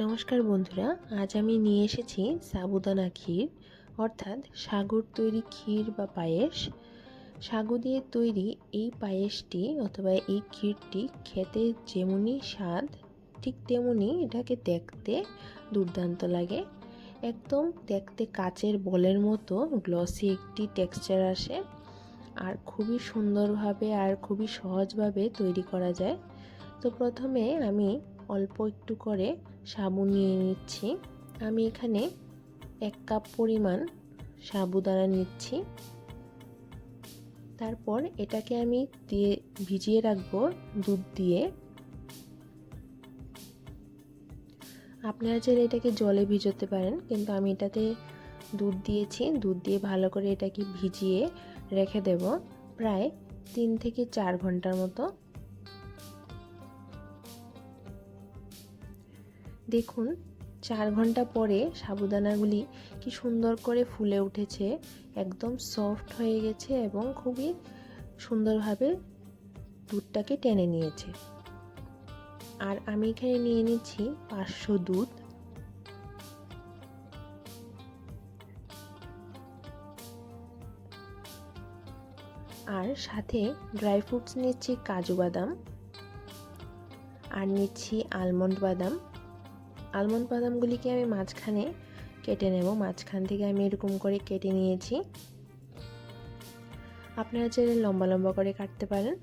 নমস্কার বন্ধুরা, আজ আমি নিয়ে এসেছি সাবুদানা ক্ষীর, অর্থাৎ সাগর তৈরি ক্ষীর বা পায়েস। সাগু দিয়ে তৈরি এই পায়েসটি অথবা এই ক্ষীরটি খেতে যেমনই স্বাদ, ঠিক তেমনি এটাকে দেখতে দুর্দান্ত লাগে। একদম দেখতে কাচের বলের মতো গ্লসি একটি টেক্সচার আসে আর খুবই সুন্দরভাবে আর খুবই সহজভাবে তৈরি করা যায়। তো প্রথমে আমি অল্প একটু করে সাবু নিয়ে নিচ্ছি। আমি এখানে এক কাপ পরিমাণ সাবুদানা নিচ্ছি। তারপর এটাকে আমি দিয়ে ভিজিয়ে রাখব দুধ দিয়ে। আপনারা চাইলে এটাকে জলে ভিজোতে পারেন, কিন্তু আমি এটাতে দুধ দিয়েছি। দুধ দিয়ে ভালো করে এটাকে ভিজিয়ে রেখে দেব প্রায় তিন থেকে চার ঘণ্টার মতো। দেখুন, চার ঘণ্টা পরে সাবুদানাগুলি কি সুন্দর করে ফুলে উঠেছে, একদম সফট হয়ে গেছে এবং খুবই সুন্দরভাবে দুধটাকে টেনে নিয়েছে। আর আমি এখানে নিয়ে নিচ্ছি পাঁচশো দুধ। আর সাথে ড্রাই ফ্রুটস নিচ্ছি কাজু বাদাম। আর নিচ্ছি আলমন্ড বাদাম। আলমন্ড বাদামগুলিকে আমি মাঝখানে কেটে নেব। মাঝখান থেকে আমি এরকম করে কেটে নিয়েছি। আপনারা চাইলে লম্বা লম্বা করে কাটতে পারেন।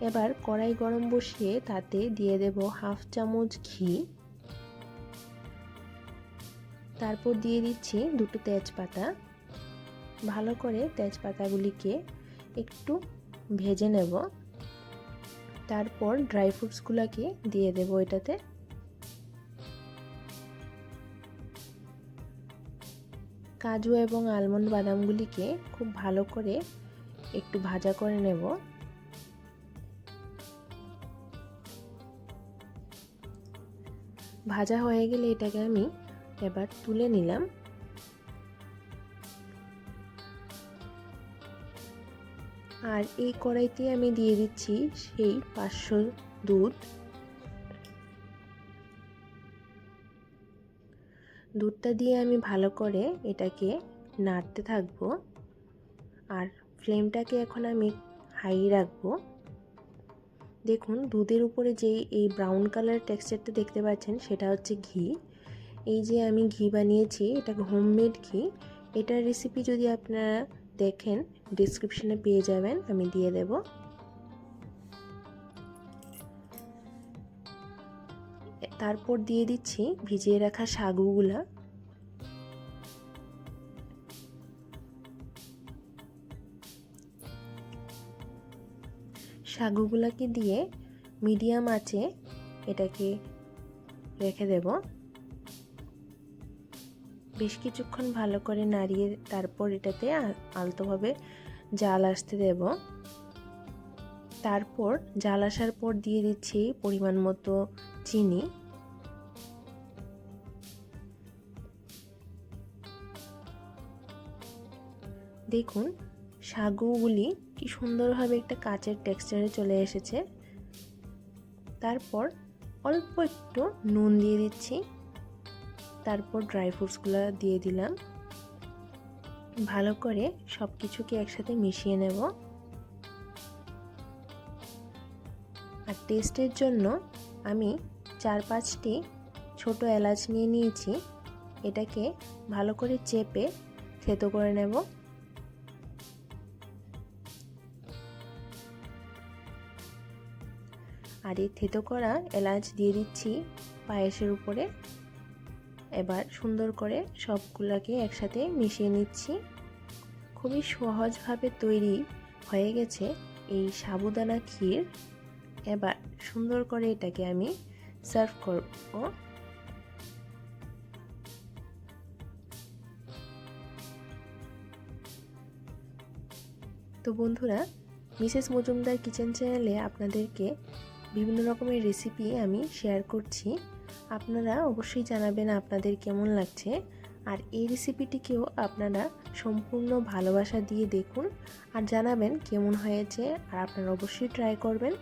এবার কড়াই গরম বসিয়ে তাতে দিয়ে দেব হাফ চামচ ঘি। তারপর দিয়ে দিচ্ছি দুটো তেজপাতা। ভালো করে তেজপাতাগুলিকে একটু ভেজে নেব। তারপর ড্রাই ফ্রুটসগুলোকে দিয়ে দেব এটাতে। কাজু এবং আলমন্ড বাদামগুলিকে খুব ভালো করে একটু ভাজা করে নেব। ভাজা হয়ে গেলে এটাকে আমি এবার তুলে নিলাম। আর এই কড়াইতে আমি দিয়ে দিচ্ছি সেই পাঁচশো দুধ। দুধটা দিয়ে আমি ভালো করে এটাকে নাড়তে থাকব। আর ফ্লেমটাকে এখন আমি হাই রাখব। দেখুন, দুধের উপরে যে এই ব্রাউন কালার টেক্সচারটা দেখতে পাচ্ছেন, সেটা হচ্ছে ঘি। এই যে আমি ঘি বানিয়েছি এটা হোমমেড ঘি। এটার রেসিপি যদি আপনারা দেখেন ডিসক্রিপশনে পেয়ে যাবেন, আমি দিয়ে দেব। তারপর দিয়ে দিচ্ছি ভিজিয়ে রাখা সাগুগুলা সাগুগুলাকে দিয়ে মিডিয়াম আছে এটাকে রেখে দেব। বেশ কিছুক্ষণ ভালো করে নাড়িয়ে তারপর এটাতে আলতোভাবে জাল আসতে দেব। তারপর জাল আসার পর দিয়ে দিচ্ছি পরিমাণ মতো চিনি। দেখুন সাগুগুলি কি সুন্দরভাবে একটা কাচের টেক্সচারে চলে এসেছে। তারপর অল্প একটু নুন দিয়ে দিচ্ছি। তারপর ড্রাই ফ্রুটসগুলো দিয়ে দিলাম। ভালো করে সব কিছুকে একসাথে মিশিয়ে নেব। আর টেস্টের জন্য আমি চার পাঁচটি ছোট এলাচ নিয়ে নিয়েছি। এটাকে ভালো করে চেপে থেতো করে নেব। আর এই থেতো করা এলাচ দিয়ে দিচ্ছি পায়েসের উপরে। এবার সুন্দর করে সবগুলোকে একসাথে মিশিয়ে নিচ্ছি। খুবই সহজভাবে তৈরি হয়ে গেছে এই সাবুদানা ক্ষীর। এবার সুন্দর করে এটাকে আমি সার্ভ করব। তো বন্ধুরা, মিসেস মজুমদার কিচেন চ্যানেলে আপনাদেরকে বিভিন্ন রকমের রেসিপি আমি শেয়ার করছি। আপনারা অবশ্যই জানাবেন আপনাদের কেমন লাগছে। আর এই রেসিপিটিকেও আপনারা সম্পূর্ণ ভালোবাসা দিয়ে দেখুন আর জানাবেন কেমন হয়েছে আর আপনারা অবশ্যই ট্রাই করবেন।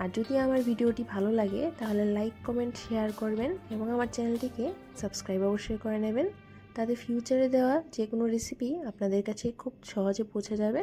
আর যদি আমার ভিডিওটি ভালো লাগে তাহলে লাইক কমেন্ট শেয়ার করবেন এবং আমার চ্যানেলটিকে সাবস্ক্রাইব অবশ্যই করে নেবেন। তাতে ফিউচারে দেওয়া যে কোনো রেসিপি আপনাদের কাছে খুব সহজে পৌঁছে যাবে।